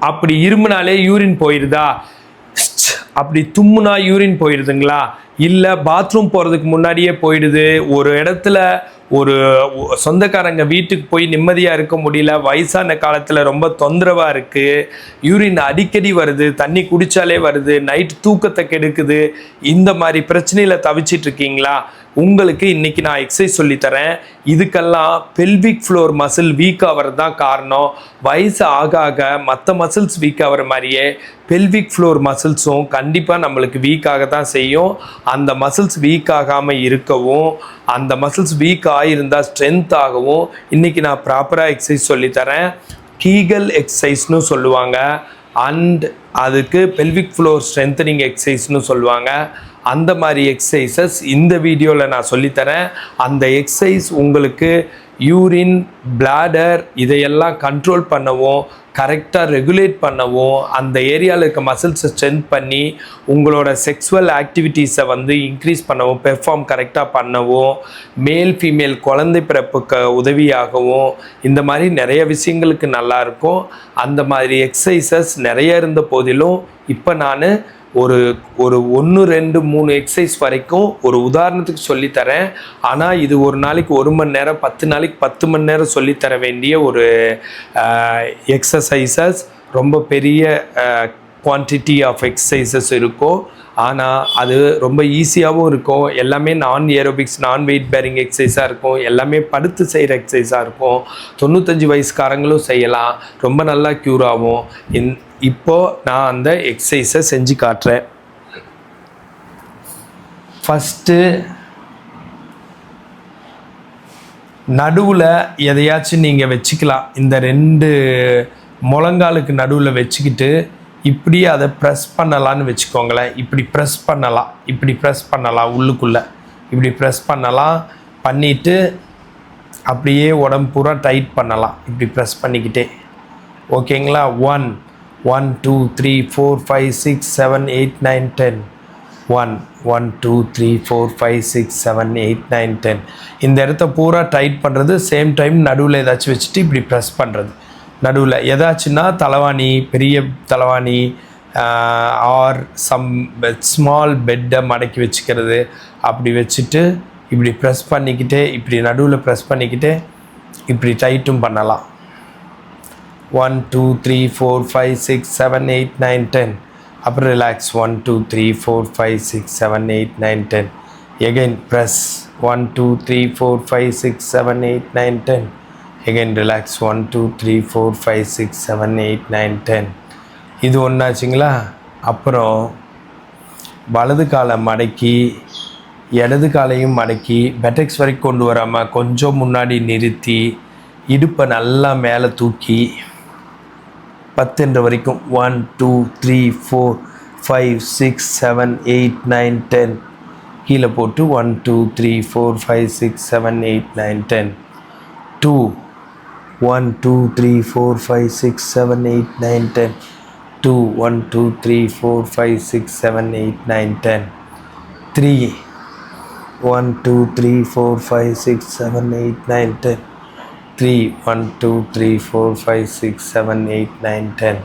அப்படி இருமுனாலே யூரின் போயிருதா? அப்படி தும்முனா யூரின் போயிடுதுங்களா இல்லை பாத்ரூம் போகிறதுக்கு முன்னாடியே போயிடுது. ஒரு இடத்துல ஒரு சொந்தக்காரங்க வீட்டுக்கு போய் நிம்மதியாக இருக்க முடியல. வயசான காலத்தில் ரொம்ப தொந்தரவாக இருக்குது யூரின் அடிக்கடி வருது. தண்ணி குடித்தாலே வருது. நைட் தூக்கத்தை கெடுக்குது. இந்த மாதிரி பிரச்சனையில் தவிச்சிட்டு இருக்கீங்களா? உங்களுக்கு இன்னைக்கு நான் எக்ஸசைஸ் சொல்லித்தரேன் இதுக்கெல்லாம் பெல்விக் ஃப்ளோர் மசில் வீக் ஆகிறது தான் காரணம். வயசு ஆக ஆக மற்ற மசில்ஸ் வீக் ஆகிற மாதிரியே பெல்விக் ஃப்ளோர் மசில்ஸும் கண்டிப்பாக நம்மளுக்கு வீக் ஆக தான் செய்யும். அந்த மசில்ஸ் வீக் ஆகாமல் இருக்கவும் அந்த மசில்ஸ் வீக் இருந்தால் ஸ்ட்ரென்த் ஆகவும் இன்றைக்கி நான் ப்ராப்பராக எக்ஸசைஸ் சொல்லித்தரேன் கீகல் எக்ஸசைஸ்னு சொல்லுவாங்க. அண்ட் அதுக்கு பெல்விக் ஃப்ளோர் ஸ்ட்ரென்த்தனிங் எக்ஸசைஸ்னு சொல்லுவாங்க. அந்த மாதிரி எக்ஸசைசஸ் இந்த வீடியோவில் நான் சொல்லித்தரேன் அந்த எக்ஸசைஸ் உங்களுக்கு யூரின் பிளாடர் இதையெல்லாம் கண்ட்ரோல் பண்ணவும் கரெக்டாக ரெகுலேட் பண்ணவும் அந்த ஏரியாவில் இருக்க மசில்ஸை ஸ்ட்ரென்த் பண்ணி உங்களோட செக்ஸுவல் ஆக்டிவிட்டீஸை வந்து இன்க்ரீஸ் பண்ணவும் பெர்ஃபார்ம் கரெக்டாக பண்ணவும் மேல் ஃபீமேல் குழந்தை பிறப்புக்கு உதவியாகவும் இந்த மாதிரி நிறைய விஷயங்களுக்கு நல்லாயிருக்கும் அந்த மாதிரி எக்ஸசைசஸ் நிறைய இருந்த போதிலும் இப்போ நான் ஒரு ஒரு ஒன்று ரெண்டு மூணு எக்ஸசைஸ் வரைக்கும் ஒரு உதாரணத்துக்கு சொல்லித்தரேன். ஆனால் இது ஒரு நாளைக்கு ஒரு மணி நேரம் பத்து நாளைக்கு பத்து மணி நேரம் சொல்லித்தர வேண்டிய ஒரு எக்ஸசைசஸ் ரொம்ப பெரிய குவான்டிட்டி ஆஃப் எக்ஸசைசஸ் இருக்கும். ஆனால் அது ரொம்ப ஈஸியாகவும் இருக்கும். எல்லாமே நான் ஏரோபிக்ஸ் நான் வெயிட் பேரிங் எக்ஸசைஸாக இருக்கும். எல்லாமே படுத்து செய்கிற எக்ஸசைஸாக இருக்கும். தொண்ணூத்தஞ்சு வயசுக்காரங்களும் செய்யலாம். ரொம்ப நல்லா க்யூர் ஆகும். இன் இப்போது நான் அந்த எக்ஸசைஸை செஞ்சு காட்டுறேன். ஃபஸ்ட்டு நடுவில் எதையாச்சும் நீங்கள் வச்சுக்கலாம். இந்த ரெண்டு முழங்காலுக்கு நடுவில் வச்சுக்கிட்டு இப்படி அதை ப்ரெஸ் பண்ணலான்னு வச்சுக்கோங்களேன். இப்படி ப்ரெஸ் பண்ணலாம். இப்படி ப்ரெஸ் பண்ணலாம் உள்ளுக்குள்ளே. இப்படி ப்ரெஸ் பண்ணலாம். பண்ணிவிட்டு அப்படியே உடம்பு பூரா டைட் பண்ணலாம். இப்படி ப்ரெஸ் பண்ணிக்கிட்டே. ஓகேங்களா one one two three four five six seven eight nine ten one one two three four five six seven eight nine ten இந்த இடத்த பூரா டைட் பண்ணுறது சேம் டைம் நடுவில் ஏதாச்சும் வச்சுட்டு இப்படி ப்ரெஸ் பண்ணுறது நடுவில் ஏதாச்சுன்னா தலைவாணி பெரிய தலைவாணி ஆர் சம் ஸ்மால் பெட்டை மடக்கி வச்சுக்கிறது. அப்படி வச்சுட்டு இப்படி ப்ரெஸ் பண்ணிக்கிட்டே இப்படி நடுவில் ப்ரெஸ் பண்ணிக்கிட்டே இப்படி டைட்டும் பண்ணலாம். One two three four five six seven eight nine ten அப்புறம் relax one two three four five six seven eight nine ten again press one two three four five six seven eight nine ten again relax one two three four five six seven eight nine ten இது ஒன்றாச்சுங்களா அப்புறம் வலது காலை மடக்கி இடது காலையும் மடக்கி பெட்டெக்ஸ் வரைக்கும் கொண்டு வராமல் கொஞ்சம் முன்னாடி நிறுத்தி இடுப்பை நல்லா மேலே தூக்கி பத்துன்ற வரைக்கும். One two three four five six seven eight nine ten கீழே போட்டு one two three four five six seven eight nine ten two one two three four five six seven eight nine ten two one two three four five six seven eight nine ten three one two three four five six seven eight nine ten three one two three four five six seven eight nine ten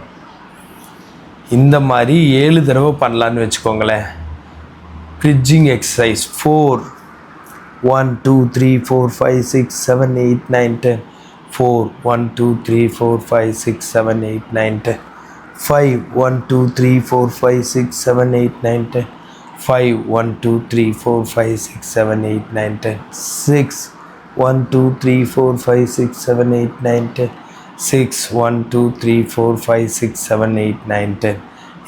இந்த மாதிரி ஏழு தடவை பண்ணலான்னு வச்சுக்கோங்களேன். Bridging exercise four one two three four five six seven eight nine ten four one two three four five six seven eight nine ten five one two three four five six seven eight nine ten five one two three four five six seven eight nine ten six one two three four five six seven eight nine ten six one two three four five six seven eight nine ten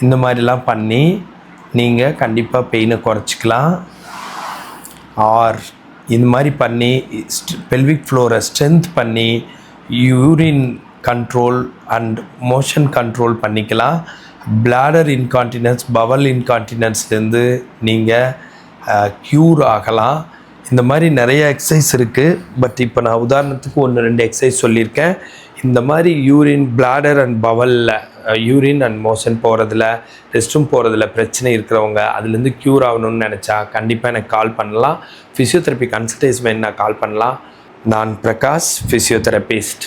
இந்த மாதிரிலாம் பண்ணி நீங்கள் கண்டிப்பாக பெயினை குறைச்சிக்கலாம். R இந்த மாதிரி பண்ணி பெல்விக் ஃப்ளோரை ஸ்ட்ரென்த் பண்ணி urine control and motion control பண்ணிக்கலாம். பிளாடர் இன்கான்டினன்ஸ் பவல் இன்கான்டினன்ஸ்லேருந்து நீங்கள் க்யூர் ஆகலாம். இந்த மாதிரி நிறைய எக்ஸசைஸ் இருக்குது பட் இப்போ நான் உதாரணத்துக்கு ஒன்று ரெண்டு எக்ஸசைஸ் சொல்லியிருக்கேன். இந்த மாதிரி யூரின் பிளாடர் அண்ட் பவலில் யூரின் அண்ட் மோஷன் போகிறதுல ரெஸ்ட் ரூம் போகிறதுல பிரச்சனை இருக்கிறவங்க அதுலேருந்து க்யூர் ஆகணும்னு நினச்சா கண்டிப்பாக எனக்கு கால் பண்ணலாம். ஃபிசியோதெரப்பி கன்சல்டேஷன் நான் கால் பண்ணலாம்? நான் பிரகாஷ் ஃபிசியோதெரபிஸ்ட்